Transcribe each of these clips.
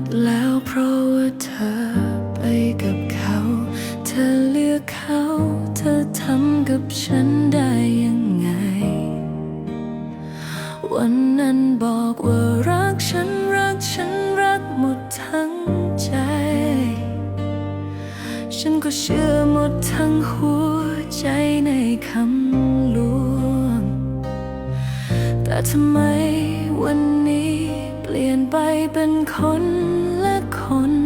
ดแล้วเพราะว่าเธอไปกับเขา เธอเลือกเขา เธอทำกับฉันได้ยังไง วันนั้นบอกว่ารักฉันรักฉันรักหมดทั้งใจ ฉันก็เชื่อหมดทั้งหัวใจในคำลวง แต่ทำไมวัน เป็นคนและคน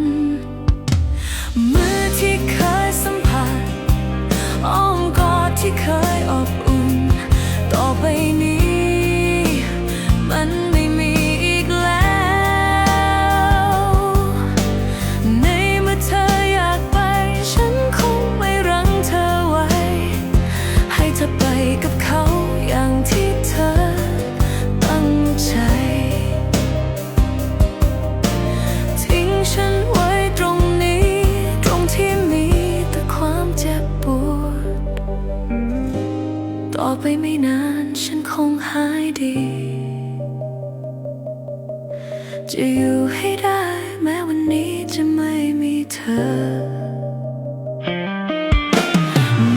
จะอยู่ให้ได้ แม้วันนี้จะไม่มีเธอ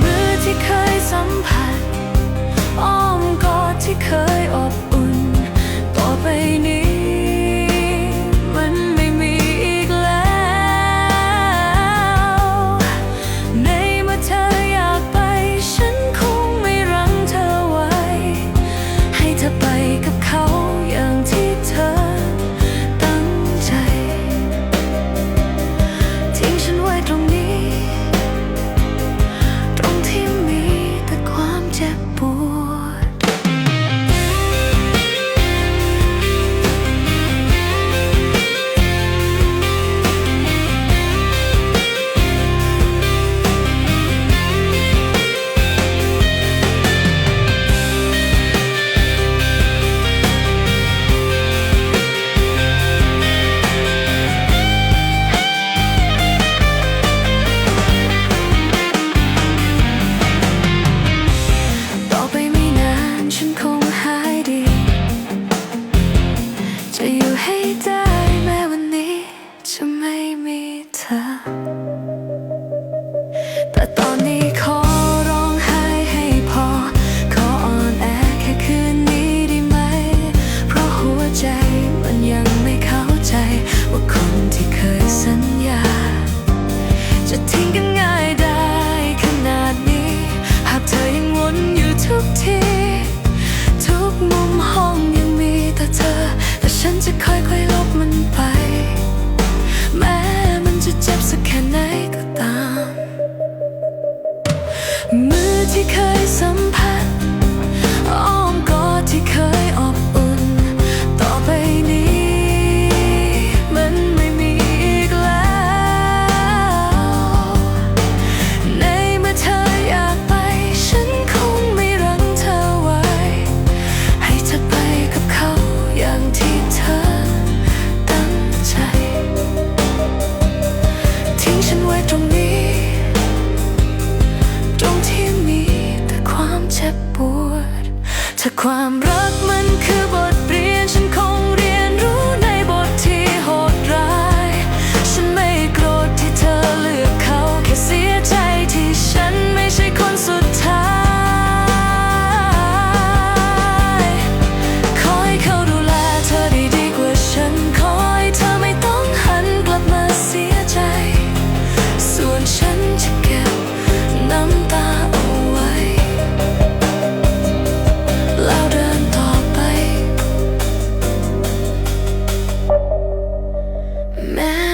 มือที่เคยสัมผัส อ้อมกอดที่เคยอ มือที่เคยสัม ความรัก Man.